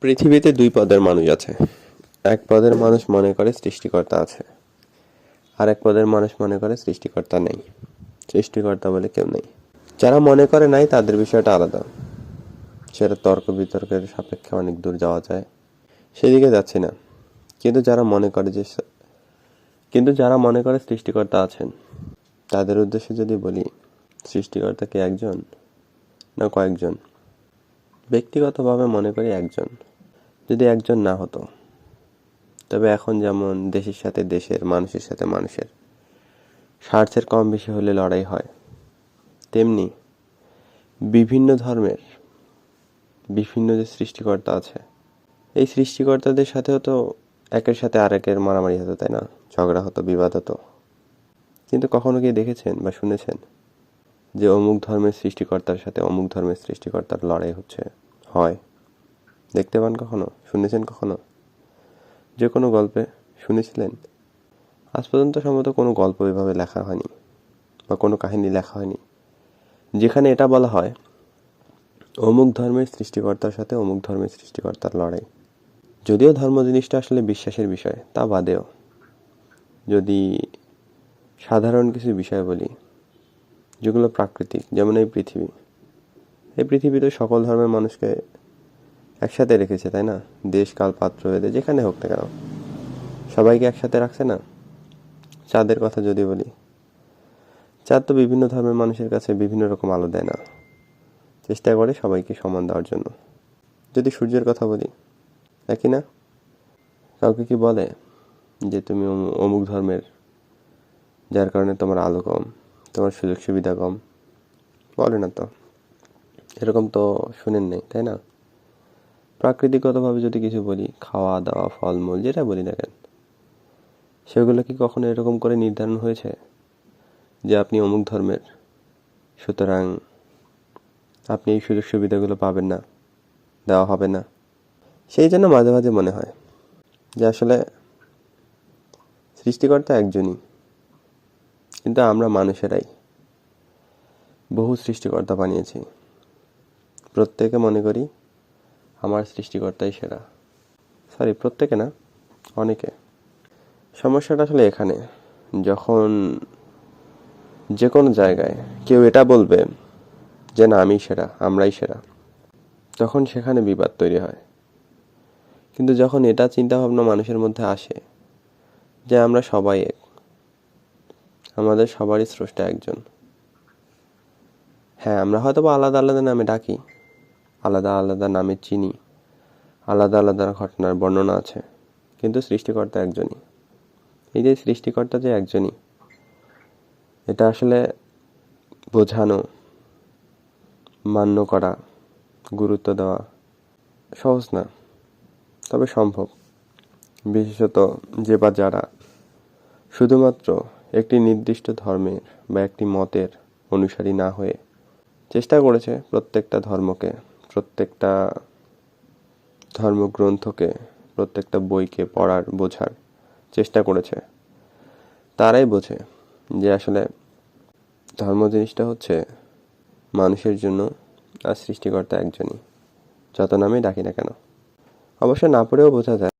পৃথিবীতে দুই পদের মানুষ আছে। এক পদের মানুষ মনে করে সৃষ্টিকর্তা আছে। আর এক পদের মানুষ মনে করে সৃষ্টিকর্তা নেই। সৃষ্টিকর্তা বলে কেউ নেই। যারা মনে করে নাই, তাদের বিষয়টা আলাদা। সেটা তর্ক বিতর্কের সাপেক্ষে অনেক দূর যাওয়া যায়। সেদিকে যাচ্ছি না। কিন্তু যারা মনে করে যে কিন্তু যারা মনে করে সৃষ্টিকর্তা আছেন, তাদের উদ্দেশ্যে যদি বলি, সৃষ্টিকর্তা কি একজন না কয়েকজন? ব্যক্তিগতভাবে মনে করি একজন। যদি একজন না হতো, তবে এখন যেমন দেশের সাথে দেশের, মানুষের সাথে মানুষের, স্বার্থের কম বেশি হলে লড়াই হয়, তেমনি বিভিন্ন ধর্মের বিভিন্ন যে সৃষ্টিকর্তা আছে, এই সৃষ্টিকর্তাদের সাথেও তো একের সাথে আরেকের মারামারি হতো, তাই না? ঝগড়া হতো, বিবাদ হতো। কিন্তু কখনো কি দেখেছেন বা শুনেছেন যে অমুক ধর্মের সৃষ্টিকর্তার সাথে অমুক ধর্মের সৃষ্টিকর্তার লড়াই হচ্ছে, হয়? দেখতে পান কখনো? শুনেছেন কখনো? যে কোনো গল্পে শুনেছিলেন? আজ পর্যন্ত সম্ভবত কোনো গল্প এভাবে লেখা হয়নি বা কোনো কাহিনী লেখা হয়নি। যেখানে এটা বলা হয়, অমুক ধর্মের সৃষ্টিকর্তার সাথে অমুক ধর্মের সৃষ্টিকর্তার লড়াই। যদিও ধর্ম জিনিসটা আসলে বিশ্বাসের বিষয়, তা বাদেও। যদি সাধারণ কিছু বিষয় বলি, যেগুলো প্রাকৃতিক, যেমন এই পৃথিবী। এই পৃথিবীতে সকল ধর্মের মানুষকে একসাথে রেখেছে, তাই না? দেশ, কাল, পাত্র, ভেদে, যেখানে হোক না কেন। সবাইকে একসাথে রাখছে না? চাঁদের কথা যদি বলি। চাঁদ তো বিভিন্ন ধর্মের মানুষের কাছে বিভিন্ন রকম আলো দেয় না। চেষ্টা করে সবাইকে সমান দেওয়ার জন্য। যদি সূর্যের কথা বলি একই না? কাউকে কি বলে যে তুমি অমু- অমুক ধর্মের, যার কারণে তোমার আলো কম, তোমার সুযোগ সুবিধা কম? বলে না তো। এরকম তো শুনেন নেই, তাই না? প্রাকৃতিকগতভাবে যদি কিছু বলি, খাওয়া দাওয়া, ফলমূল, যেটা বলি না কেন, সেগুলো কি কখনো এরকম করে নির্ধারণ হয়েছে যে আপনি অমুক ধর্মের, সুতরাং আপনি এই সুযোগ সুবিধাগুলো পাবেন না, দেওয়া হবে না? সেই জন্য মাঝে মাঝে মনে হয় যে আসলে সৃষ্টিকর্তা একজনই, কিন্তু আমরা মানুষেরাই বহু সৃষ্টিকর্তা বানিয়েছি। প্রত্যেকে মনে করি আমার সৃষ্টিকর্তাই সেরা। সরি প্রত্যেকে না? অনেকে। সমস্যাটা আসলে এখানে। যখন যে কোনো জায়গায় কেউ এটা বলবে যে, না আমি সেরা, আমরাই সেরা, তখন সেখানে বিবাদ তৈরি হয়। কিন্তু যখন এটা চিন্তাভাবনা মানুষের মধ্যে আসে যে, আমরা সবাই এক, আমাদের সবারই স্রষ্টা একজন হ্যাঁ আমরা হয়তো বা আলাদা আলাদা নামে ডাকি আলাদা আলাদা নামে চিনি, আলাদা আলাদা ঘটনার বর্ণনা আছে, কিন্তু সৃষ্টিকর্তা একজনই। এই যে সৃষ্টিকর্তা যে একজনই, এটা আসলে বোঝানো, মান্য করা, গুরুত্ব দেওয়া সহজ না, তবে সম্ভব। বিশেষত যে বা যারা শুধুমাত্র একটি নির্দিষ্ট ধর্মের বা একটি মতের অনুসারী না হয়ে চেষ্টা করেছে প্রত্যেকটা ধর্মকে প্রত্যেকটা ধর্মগ্রন্থকে, প্রত্যেকটা বইকে পড়ার, বোঝার চেষ্টা করেছে। তারাই বোঝে যে আসলে ধর্ম জিনিসটা হচ্ছে মানুষের জন্য আর সৃষ্টিকর্তা একজনই, যত নামে ডাকি না কেন। অবশ্য না পড়েও বোঝা যায়